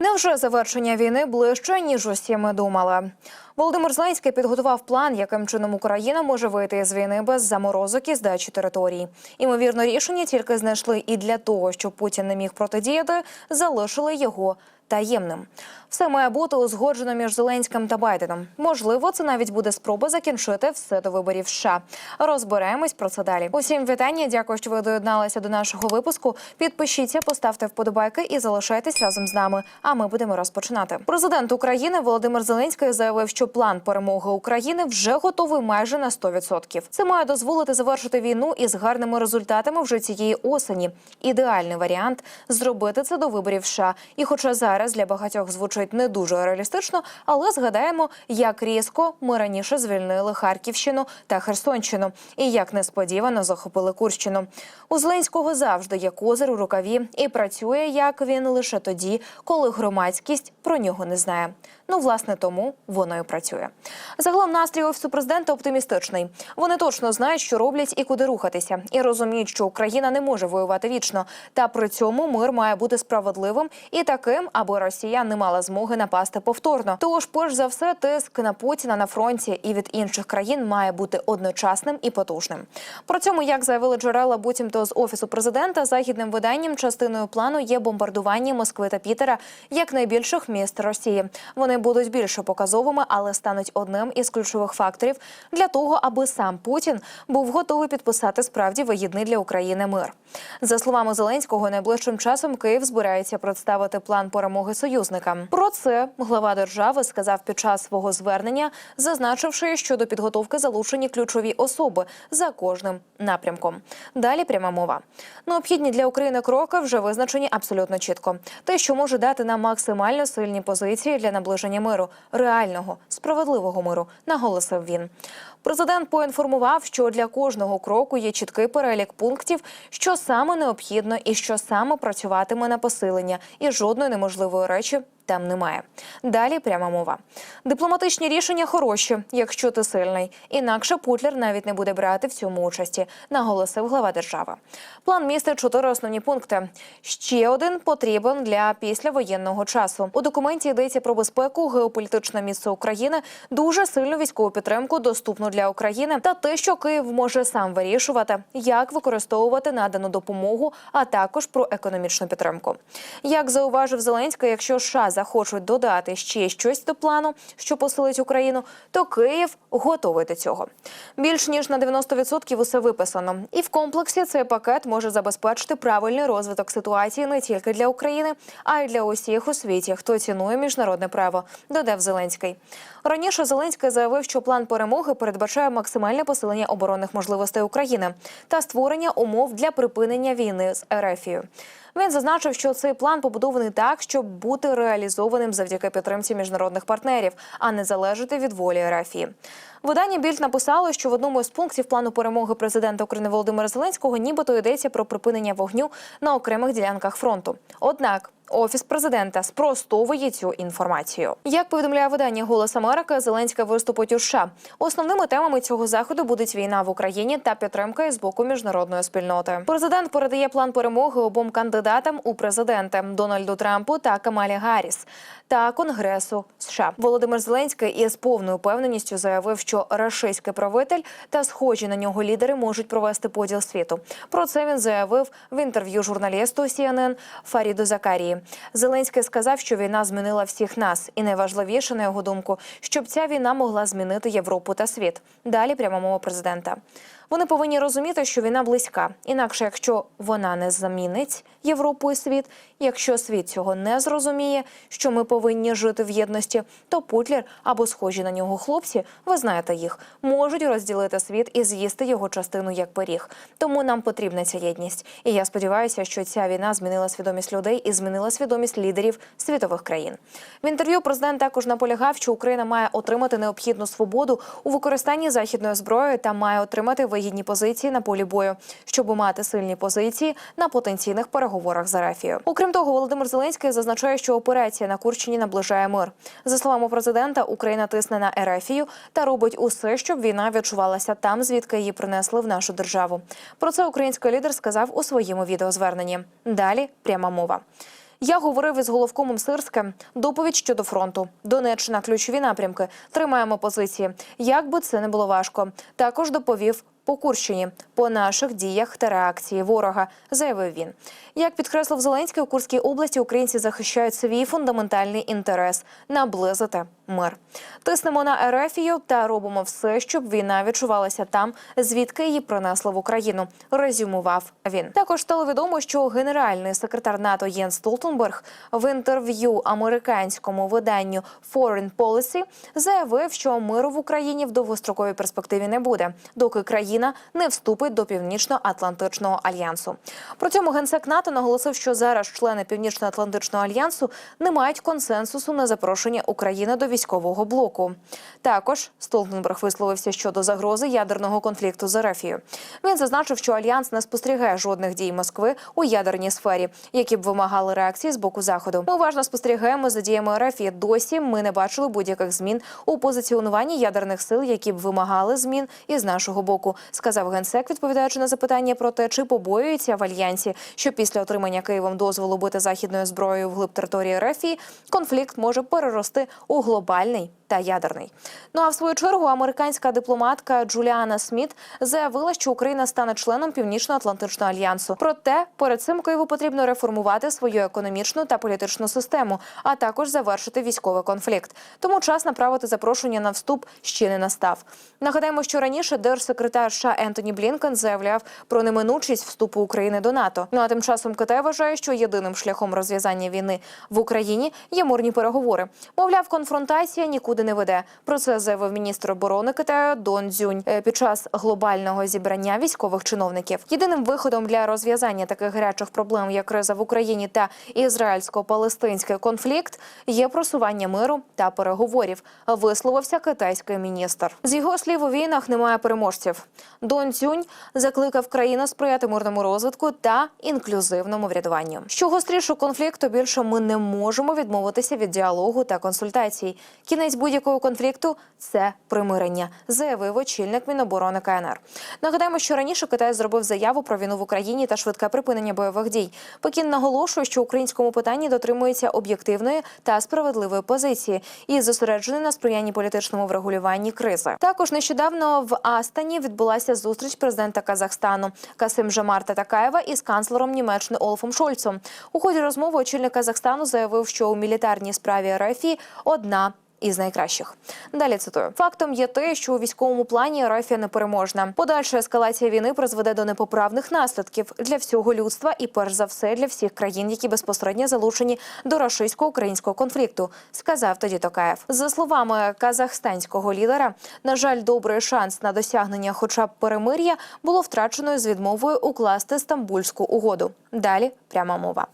Невже завершення війни ближче ніж усі ми думали? Володимир Зеленський підготував план, яким чином Україна може вийти з війни без заморозок і здачі територій. Імовірно, рішення тільки знайшли і для того, щоб Путін не міг протидіяти, залишили його таємним. Все має бути узгоджено між Зеленським та Байденом. Можливо, це навіть буде спроба закінчити все до виборів. США. розберемось про це далі. Усім вітання. Дякую, що ви доєдналися до нашого випуску. Підпишіться, поставте вподобайки і залишайтесь разом з нами. А ми будемо розпочинати. Президент України Володимир Зеленський заявив, що план перемоги України вже готовий майже на 100%. Це має дозволити завершити війну із гарними результатами вже цієї осені. Ідеальний варіант зробити це до виборів. США. І, хоча зараз для багатьох звучить не дуже реалістично, але згадаємо, як різко ми раніше звільнили Харківщину та Херсонщину, і як несподівано захопили Курщину. У Зеленського завжди є козир у рукаві і працює як він лише тоді, коли громадськість про нього не знає. Ну, власне, тому воно і працює. Загалом настрій офісу президента оптимістичний. Вони точно знають, що роблять і куди рухатися, і розуміють, що Україна не може воювати вічно. Та при цьому мир має бути справедливим і таким, аби Росія не мала змоги напасти повторно. Тож, перш за все, тиск на Путіна на фронті і від інших країн має бути одночасним і потужним. Про цьому, як заявили джерела, буцімто з офісу президента, західним виданням частиною плану є бомбардування Москви та Пітера як найбільших міст Росії. Вони будуть більше показовими, але стануть одним із ключових факторів для того, аби сам Путін був готовий підписати справді вигідний для України мир. За словами Зеленського, найближчим часом Київ збирається представити план перемоги союзникам. Про це глава держави сказав під час свого звернення, зазначивши, що до підготовки залучені ключові особи за кожним напрямком. Далі пряма мова. Необхідні для України кроки вже визначені абсолютно чітко. Те, що може дати нам максимально сильні позиції для наближення миру, реального справедливого миру, наголосив він. Президент поінформував, що для кожного кроку є чіткий перелік пунктів, що саме необхідно і що саме працюватиме на посилення, і жодної неможливої речі там немає. Далі пряма мова. Дипломатичні рішення хороші, якщо ти сильний. Інакше Путлер навіть не буде брати в цьому участі, наголосив глава держави. План містить чотири основні пункти. Ще один потрібен для післявоєнного часу. У документі йдеться про безпеку, геополітичне місце України, дуже сильну військову підтримку, доступну для України, та те, що Київ може сам вирішувати, як використовувати надану допомогу, а також про економічну підтримку. Як зауважив Зеленський, якщо США захочуть додати ще щось до плану, що посилить Україну, то Київ готовий до цього. Більш ніж на 90% усе виписано, і в комплексі цей пакет може забезпечити правильний розвиток ситуації не тільки для України, а й для усіх у світі, хто цінує міжнародне право, додав Зеленський. Раніше Зеленський заявив, що план перемоги передбачає максимальне посилення оборонних можливостей України та створення умов для припинення війни з РФію. Він зазначив, що цей план побудований так, щоб бути реалізованим завдяки підтримці міжнародних партнерів, а не залежати від волі РФІ. Видання Більд написало, що в одному з пунктів плану перемоги президента України Володимира Зеленського нібито йдеться про припинення вогню на окремих ділянках фронту. Однак Офіс президента спростовує цю інформацію. Як повідомляє видання Голос Америки, Зеленська виступить у США. Основними темами цього заходу будуть війна в Україні та підтримка з боку міжнародної спільноти. Президент передає план перемоги обом кандидатам у президенти Дональду Трампу та Камалі Гарріс та Конгресу США. Володимир Зеленський із повною впевненістю заявив, що рашистський правитель та схожі на нього лідери можуть провести поділ світу. Про це він заявив в інтерв'ю журналісту CNN Фаріду Закарії. Зеленський сказав, що війна змінила всіх нас, і найважливіше, на його думку, щоб ця війна могла змінити Європу та світ. Далі пряма мова президента. Вони повинні розуміти, що війна близька. Інакше, якщо вона не замінить Європу і світ, якщо світ цього не зрозуміє, що ми повинні жити в єдності, то Путлер або схожі на нього хлопці, ви знаєте їх, можуть розділити світ і з'їсти його частину як пиріг. Тому нам потрібна ця єдність. І я сподіваюся, що ця війна змінила свідомість людей і змінила свідомість лідерів світових країн. В інтерв'ю президент також наполягав, що Україна має отримати необхідну свободу у використанні західної зброї та має отримати вигідні позиції на полі бою, щоб мати сильні позиції на потенційних переговорах з Арафією. Окрім того, Володимир Зеленський зазначає, що операція на Курщині наближає мир. За словами президента, Україна тисне на Ерефію та робить усе, щоб війна відчувалася там, звідки її принесли в нашу державу. Про це український лідер сказав у своєму відеозверненні. Далі пряма мова. Я говорив із головкомом Сирським. Доповідь щодо фронту. Донеччина, ключові напрямки. Тримаємо позиції. Як би це не було важко. Також доповів по Курщині, по наших діях та реакції ворога, заявив він. Як підкреслив Зеленський, у Курській області українці захищають свій фундаментальний інтерес наблизити мир. Тиснемо на Ерефію та робимо все, щоб війна відчувалася там, звідки її принесли в Україну. Резюмував він. Також стало відомо, що генеральний секретар НАТО Єн Столтенберг в інтерв'ю американському виданню Foreign Policy заявив, що миру в Україні в довгостроковій перспективі не буде, доки країна не вступить до Північно-Атлантичного альянсу. При цьому генсек НАТО наголосив, що зараз члени Північно-Атлантичного альянсу не мають консенсусу на запрошення України до військового блоку. Також Столтенберг висловився щодо загрози ядерного конфлікту з Ерефією. Він зазначив, що альянс не спостерігає жодних дій Москви у ядерній сфері, які б вимагали реакції з боку заходу. Ми уважно спостерігаємо за діями Ерефії. Досі ми не бачили будь-яких змін у позиціонуванні ядерних сил, які б вимагали змін із нашого боку, сказав генсек, відповідаючи на запитання про те, чи побоюється в альянсі, що після отримання Києвом дозволу бити західною зброєю вглиб території Ерефії конфлікт може перерости у глобальний та ядерний. Ну а в свою чергу американська дипломатка Джуліана Сміт заявила, що Україна стане членом Північно-Атлантичного альянсу. Проте перед цим Києву потрібно реформувати свою економічну та політичну систему, а також завершити військовий конфлікт. Тому час направити запрошення на вступ ще не настав. Нагадаємо, що раніше держсекретар США Ентоні Блінкен заявляв про неминучість вступу України до НАТО. Ну а тим часом Китай вважає, що єдиним шляхом розв'язання війни в Україні є мирні переговори. Мовляв, конфронтація нікуди не веде. Про це заявив міністр оборони Китаю Дон Цзюнь е, під час глобального зібрання військових чиновників. Єдиним виходом для розв'язання таких гарячих проблем, як криза в Україні та ізраїльсько-палестинський конфлікт, є просування миру та переговорів. Висловився китайський міністр. З його слів у війнах немає переможців. Дон Цюнь закликав країну сприяти мирному розвитку та інклюзивному врядуванню. Що гостріше конфлікту більше ми не можемо відмовитися від діалогу та консультацій. Кінець будь-якого конфлікту це примирення, заявив очільник Міноборони КНР. Нагадаємо, що раніше Китай зробив заяву про війну в Україні та швидке припинення бойових дій. Пекін наголошує, що українському питанні дотримується об'єктивної та справедливої позиції і зосереджений на сприянні політичному врегулюванні кризи. Також нещодавно в Астані відбулася зустріч президента Казахстану Касим Жамарта Такаєва із канцлером Німеччини Олафом Шольцом. У ході розмови очільник Казахстану заявив, що у мілітарній справі РФ одна із найкращих. Далі цитую: фактом є те, що у військовому плані Рафія непереможна. Подальша ескалація війни призведе до непоправних наслідків для всього людства і, перш за все, для всіх країн, які безпосередньо залучені до рашистсько-українського конфлікту, сказав тоді Токаєв. За словами казахстанського лідера, на жаль, добрий шанс на досягнення, хоча б перемир'я, було втрачено з відмовою укласти Стамбульську угоду. Далі пряма мова.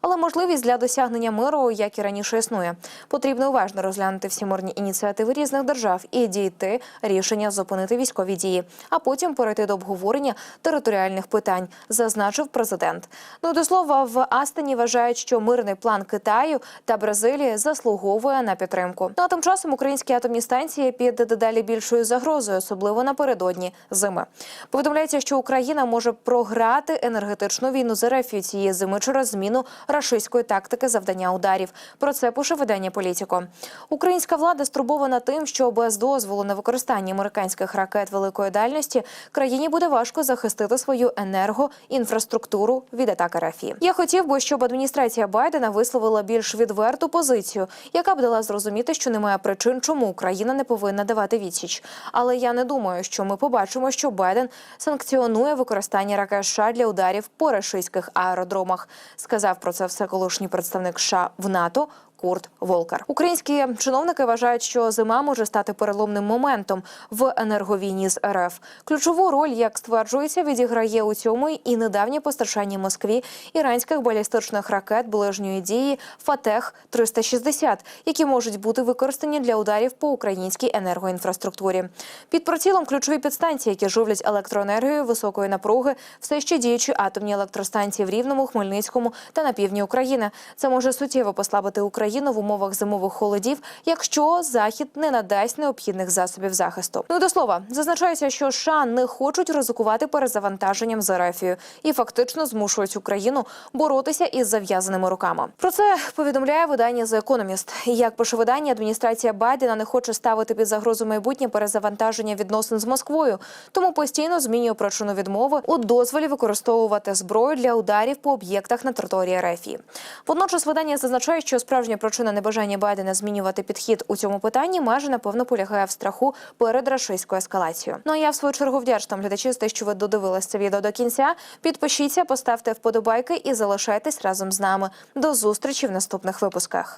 Але можливість для досягнення миру, як і раніше, існує. Потрібно уважно розглянути всі мирні ініціативи різних держав і дійти рішення зупинити військові дії, а потім перейти до обговорення територіальних питань, зазначив президент. Ну до слова, в Астані вважають, що мирний план Китаю та Бразилії заслуговує на підтримку. Ну а тим часом українські атомні станції під дедалі більшою загрозою, особливо напередодні зими. Повідомляється, що Україна може програти енергетичну війну з РФ цієї зими через зміну рашистської тактики завдання ударів. Про це пише видання Політіко. Українська влада стурбована тим, що без дозволу на використання американських ракет великої дальності країні буде важко захистити свою енергоінфраструктуру від атак РФ. Я хотів би, щоб адміністрація Байдена висловила більш відверту позицію, яка б дала зрозуміти, що немає причин, чому Україна не повинна давати відсіч. Але я не думаю, що ми побачимо, що Байден санкціонує використання ракет США для ударів по рашистських аеродромах. Сказав про це все колишній представник США в НАТО. Курт Волкер. Українські чиновники вважають, що зима може стати переломним моментом в енерговійні з РФ. Ключову роль, як стверджується, відіграє у цьому і недавнє постачання Москві іранських балістичних ракет ближньої дії Фатех 360 які можуть бути використані для ударів по українській енергоінфраструктурі. Під прицілом ключові підстанції, які живлять електроенергію високої напруги, все ще діючі атомні електростанції в Рівному, Хмельницькому та на півдні України. Це може суттєво послабити Україну Україну в умовах зимових холодів, якщо захід не надасть необхідних засобів захисту. Ну до слова, зазначається, що США не хочуть ризикувати перезавантаженням з Ерефією і фактично змушують Україну боротися із зав'язаними руками. Про це повідомляє видання The Economist. Як пише видання, адміністрація Байдена не хоче ставити під загрозу майбутнє перезавантаження відносин з Москвою, тому постійно змінює причину відмови у дозволі використовувати зброю для ударів по об'єктах на території РФ. Водночас видання зазначає, що справжня причина небажання Байдена змінювати підхід у цьому питанні майже напевно полягає в страху перед рашистською ескалацією. Ну а я в свою чергу вдячна глядачі за те, що ви додивились це відео до кінця. Підпишіться, поставте вподобайки і залишайтесь разом з нами. До зустрічі в наступних випусках.